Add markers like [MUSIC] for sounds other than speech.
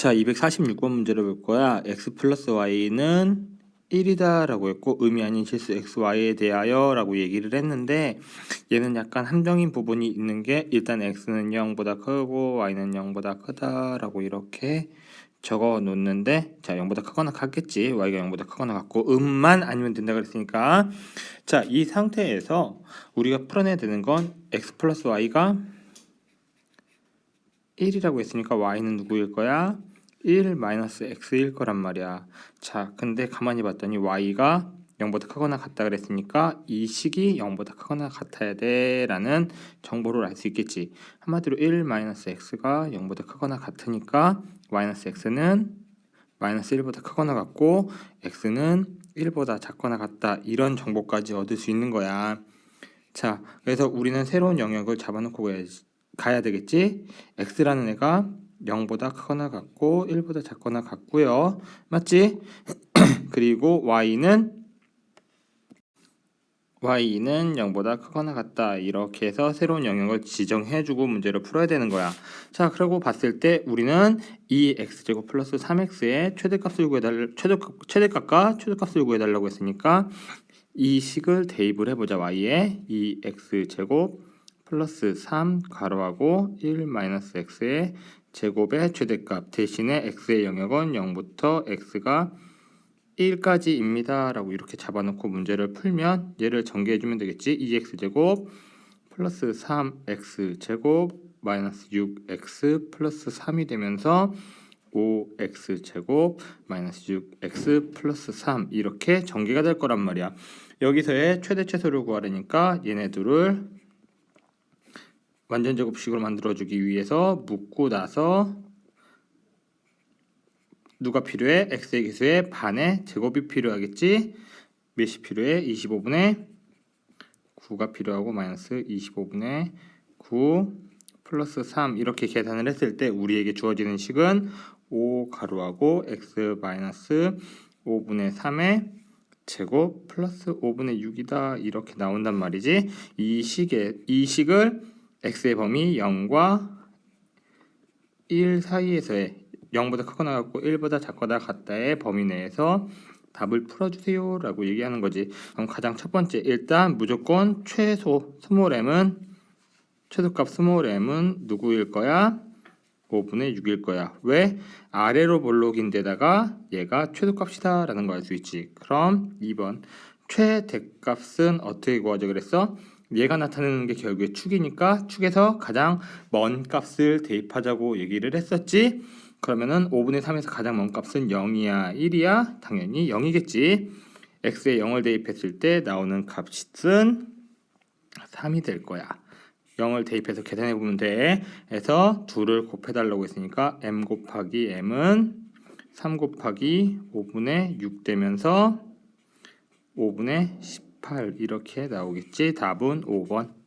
자, 246번 문제를 볼 거야. x 플러스 y는 1이다 라고 했고 의미 아닌 실수 xy에 대하여 라고 얘기를 했는데 얘는 약간 함정인 부분이 있는 게 일단 x는 0보다 크고 y는 0보다 크다 라고 이렇게 적어 놓는데 자 0보다 크거나 같겠지 y가 0보다 크거나 같고 음만 아니면 된다 그랬으니까 자 이 상태에서 우리가 풀어내야 되는 건 x 플러스 y가 1이라고 했으니까 y는 누구일 거야? 1 마이너스 x일 거란 말이야. 자, 근데 가만히 봤더니 y가 0보다 크거나 같다 그랬으니까 이 식이 0보다 크거나 같아야 돼라는 정보를 알 수 있겠지. 한마디로 1 마이너스 x가 0보다 크거나 같으니까 마이너스 x는 마이너스 1보다 크거나 같고 x는 1보다 작거나 같다 이런 정보까지 얻을 수 있는 거야. 자, 그래서 우리는 새로운 영역을 잡아놓고 가야지. 가야 되겠지? x라는 애가 0보다 크거나 같고 1보다 작거나 같고요. 맞지? [CLEARS THROAT] 그리고 y는 y는 0보다 크거나 같다. 이렇게 해서 새로운 영역을 지정해주고 문제를 풀어야 되는 거야. 자, 그러고 봤을 때 우리는 이 x제곱 플러스 3x의 최대값을 구해달 최대값, 최대값과 최대값을 구해달라고 했으니까 이 식을 대입을 해보자. y에 이 x제곱 플러스 3 가로하고 1 마이너스 x의 제곱의 최대값 대신에 x의 영역은 0부터 x가 1까지입니다. 라고 이렇게 잡아놓고 문제를 풀면 얘를 전개해주면 되겠지. 2x 제곱 플러스 3x 제곱 마이너스 6x 플러스 3이 되면서 5x 제곱 마이너스 6x 플러스 3 이렇게 전개가 될 거란 말이야. 여기서의 최대 최소를 구하려니까 얘네 둘을 완전 제곱식으로 만들어주기 위해서 묶고 나서 누가 필요해? x의 기수의 반의 제곱이 필요하겠지? 몇이 필요해? 25분의 9가 필요하고 마이너스 25분의 9 플러스 3 이렇게 계산을 했을 때 우리에게 주어지는 식은 5 가로하고 x 마이너스 5분의 3의 제곱 플러스 5분의 6이다 이렇게 나온단 말이지 이 식에 이 식을 x의 범위 0과 1 사이에서의 0보다 크거나 같고 1보다 작거나 같다의 범위 내에서 답을 풀어주세요 라고 얘기하는 거지 그럼 가장 첫 번째 일단 무조건 최소 스몰 m은 최소값 스몰 m은 누구일 거야? 5분의 6일 거야 왜? 아래로 볼록인데다가 얘가 최소값이다 라는 거알수 있지 그럼 2번 최대값은 어떻게 구하죠 그랬어? 얘가 나타내는 게 결국에 축이니까 축에서 가장 먼 값을 대입하자고 얘기를 했었지. 그러면은 5분의 3에서 가장 먼 값은 0이야, 1이야? 당연히 0이겠지. x에 0을 대입했을 때 나오는 값은 3이 될 거야. 0을 대입해서 계산해 보면 돼. 해서 2를 곱해 달라고 했으니까 m 곱하기 m은 3 곱하기 5분의 6 되면서 5분의 10 8 이렇게 나오겠지. 답은 5번.